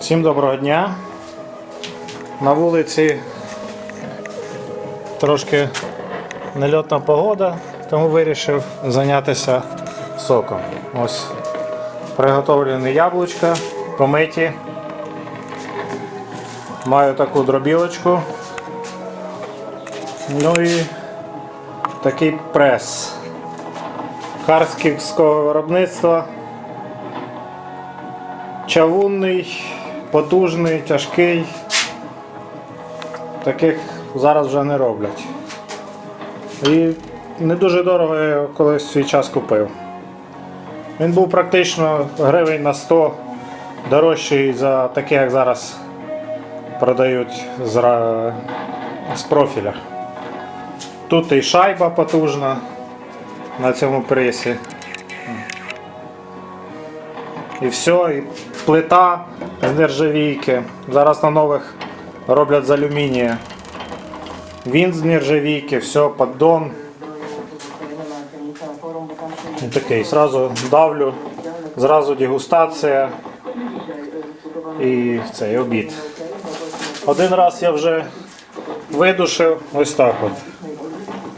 Всім доброго дня. На вулиці трошки нельотна погода, тому вирішив зайнятися соком. Ось приготовлені яблучка, помиті. Маю таку дробілочку. Ну і такий прес харківського виробництва. Чавунний, потужний, тяжкий. Таких зараз вже не роблять. І не дуже дорого я колись свій час купив. Він був практично гривень на 100 дорожчий за таке, як зараз продають з, з профіля. Тут і шайба потужна на цьому пресі. І все, плита з нержавійки. Зараз на нових роблять з алюмінія. Він з нержавійки, все, поддон. Такий. Зразу давлю, зразу дегустація і цей обід. Один раз я вже видушив ось так от.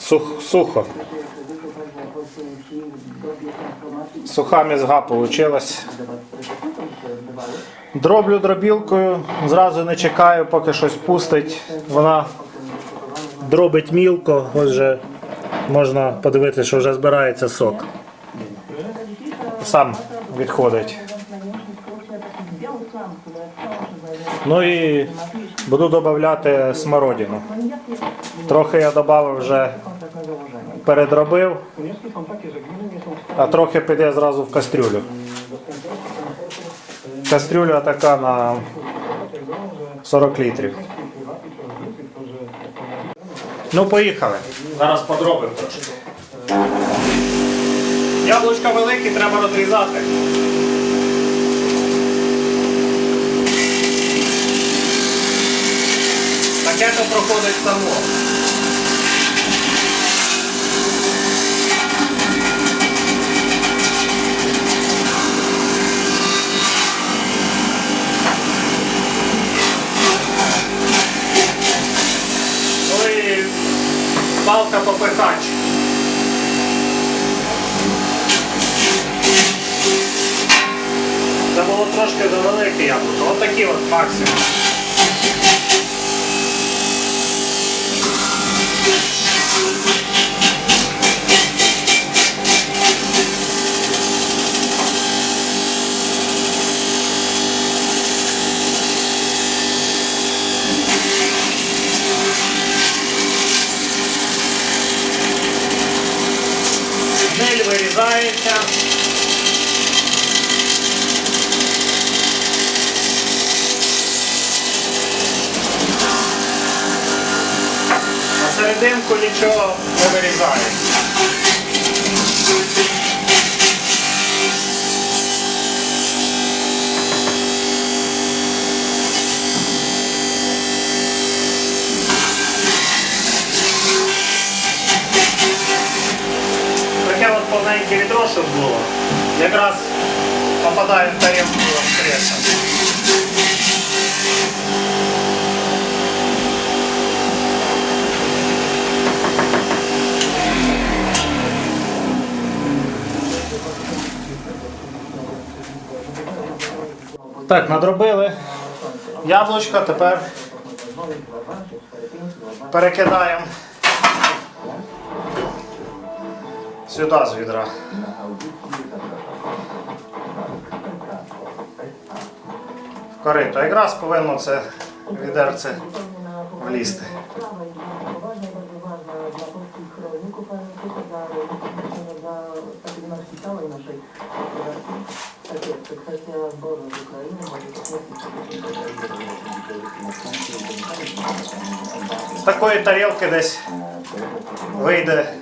Сух, сухо. Суха мізга получилась. Дроблю дробілкою, зразу не чекаю, поки щось пустить. Вона дробить мілко, ось вже можна подивитися, що вже збирається сок. Сам відходить. Ну і буду додати смородину. Трохи я додав вже передробив, а трохи піде зразу в кастрюлю. Кастрюля така на 40 літрів. Ну, поїхали. Зараз подробимо трошки. Яблучка великі, треба розрізати. Таке то проходить само. Ну і палка попихач. Це було трошки завелике яблуко. Отакі такі от максимум. Вирізається. На серединку нічого не вирізається. Таке от повненьке відро, щоб було. Якраз попадає в тарілку креса. Так, надробили яблучко, тепер перекидаємо сюди з відра. В корито. Якраз повинно це відерце влізти. З такої тарілки десь вийде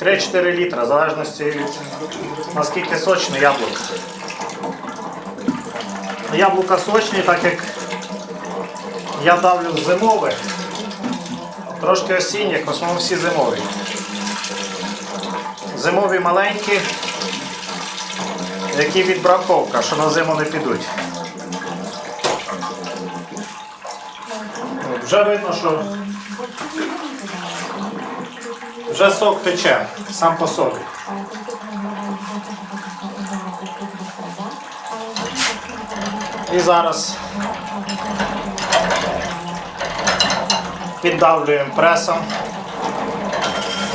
3-4 літра, в залежності від наскільки сочне яблуко. Яблука сочні, так як я давлю з зимових, трошки осінніх, в основному всі зимові. Зимові маленькі, які відбраковка, що на зиму не підуть. Вже видно, що вже сок тече сам по собі. І зараз піддавлюємо пресом.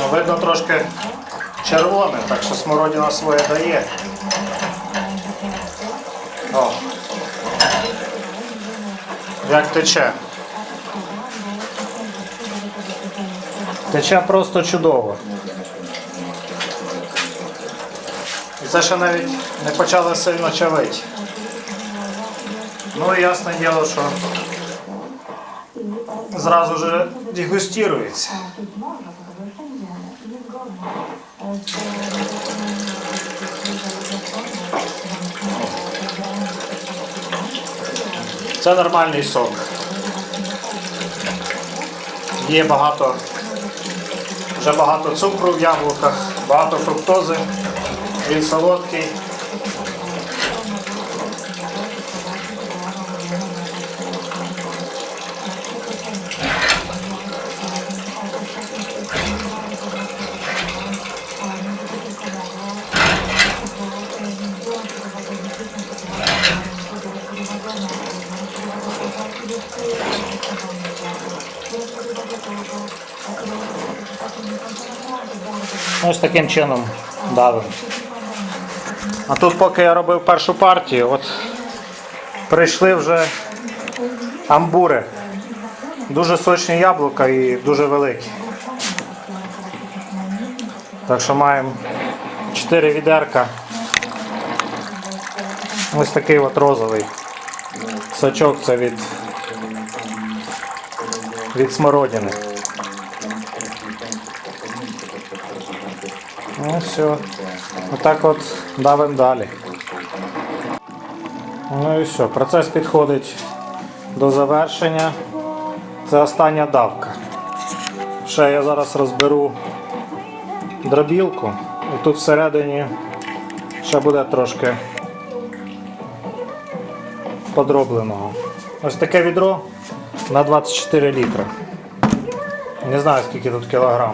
Ну, Видно трошки червоне, так що смородина своє дає. О. Як тече. Тече просто чудово. І це ще навіть не почали сильно чавити. Ну і ясне діло, що зразу же дегустирується. Це нормальний сок. Є багато, вже багато цукру в яблуках, багато фруктози. Він солодкий. Ось таким чином давимо. А тут, поки я робив першу партію, от прийшли вже амбури. Дуже сочні яблука і дуже великі. Так що маємо 4 відерка. Ось такий от розовий. Сачок це від, від смородини. Ну все. Отак от давимо далі. Ну і все. Процес підходить до завершення. Це остання давка. Ще я зараз розберу дробілку. І тут всередині ще буде трошки подробленого. Ось таке відро на 24 літри. Не знаю скільки тут кілограм.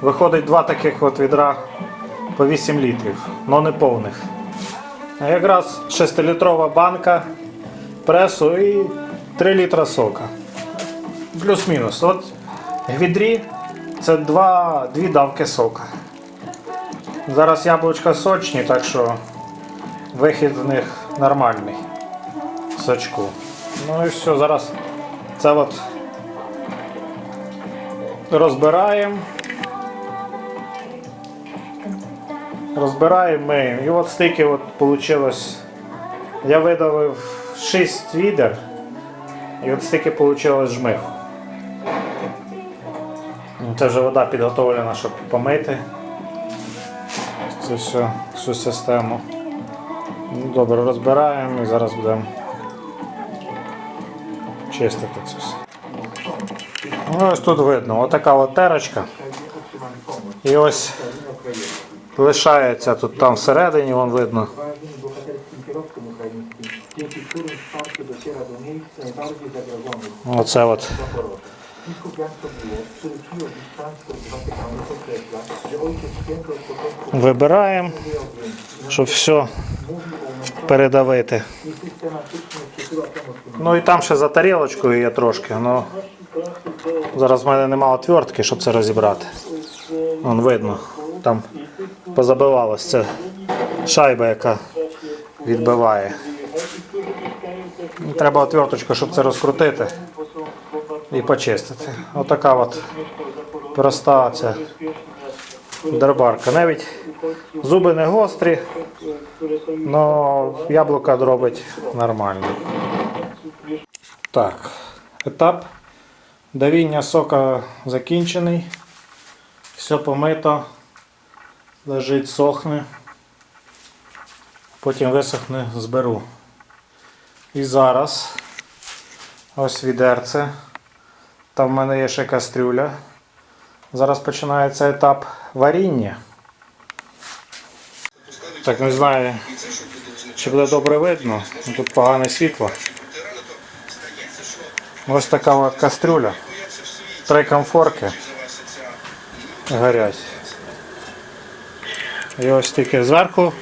Виходить два таких от відра по 8 літрів, але не повних. А якраз 6-літрова банка пресу і 3 літра сока. Плюс-мінус. От в відрі це два, дві давки сока. Зараз яблучка сочні, так що вихід з них нормальний. Сочку. Ну і все, зараз це от розбираємо. Розбираємо ми. І от стільки от вийшло. Я видавив 6 відер. І от стільки вийшло жмиху. Ну, Це вже вода підготовлена, щоб помити цю всю, всю систему. Ну, Добре, розбираємо і зараз будемо чистити це все. Ну, ось тут видно, отака от терочка. І ось лишається тут там всередині, вон видно. Оце от. Вибираємо, щоб все передавити. Ну і там ще за тарілочкою є трошки. Ну, зараз в мене немає отвертки, щоб це розібрати. Вон видно. Там позабивалось. Це шайба, яка відбиває. Треба отверточку, щоб це розкрутити і почистити. Отака от проста ця дербарка. Навіть зуби не гострі, але яблука робить нормально. Так, етап давіння сока закінчений. Все помито, лежить, сохне. Потім висохне, зберу. І зараз ось відерце. Там в мене є ще кастрюля. Зараз починається етап варіння. Так, не знаю, чи буде добре видно. Тут погане світло. Ось така кастрюля. Три комфорки горять. І ось тільки зверху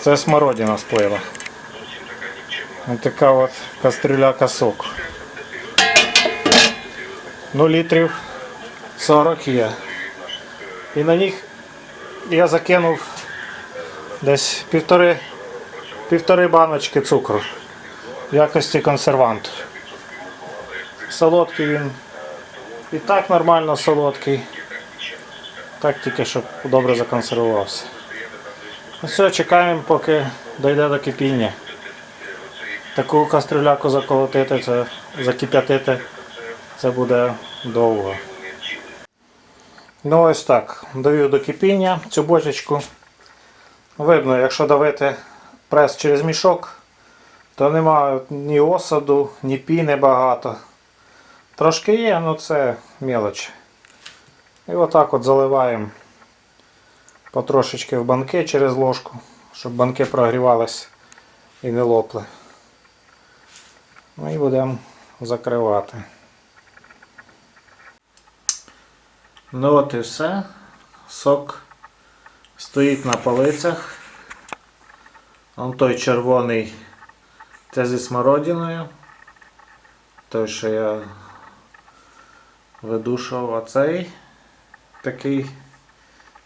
це смородина сплила. Ось така от кастрюля соку. Ну, літрів 40 є. І на них я закинув десь півтори, півтори баночки цукру в якості консерванту. Солодкий він і так нормально солодкий. Так тільки, щоб добре законсервувався. Ну все, чекаємо, поки дійде до кипіння. Таку кастрюляку заколотити, це закип'ятити, це буде довго. Ну ось так. Довів до кипіння цю бочечку. Видно, якщо давити прес через мішок, то немає ні осаду, ні піни багато. Трошки є, але це мелочі. І отак от заливаємо потрошечки в банки через ложку, щоб банки прогрівались і не лопли. Ну і будемо закривати. Ну от і все. Сок стоїть на полицях. Он той червоний це зі смородиною. Той, що я видушував, а цей такий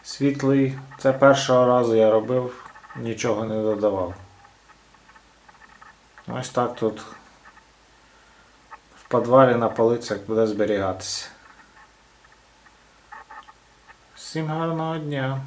світлий. Це першого разу я робив, нічого не додавав. Ось так тут в подвалі на полицях буде зберігатися. Всім гарного дня!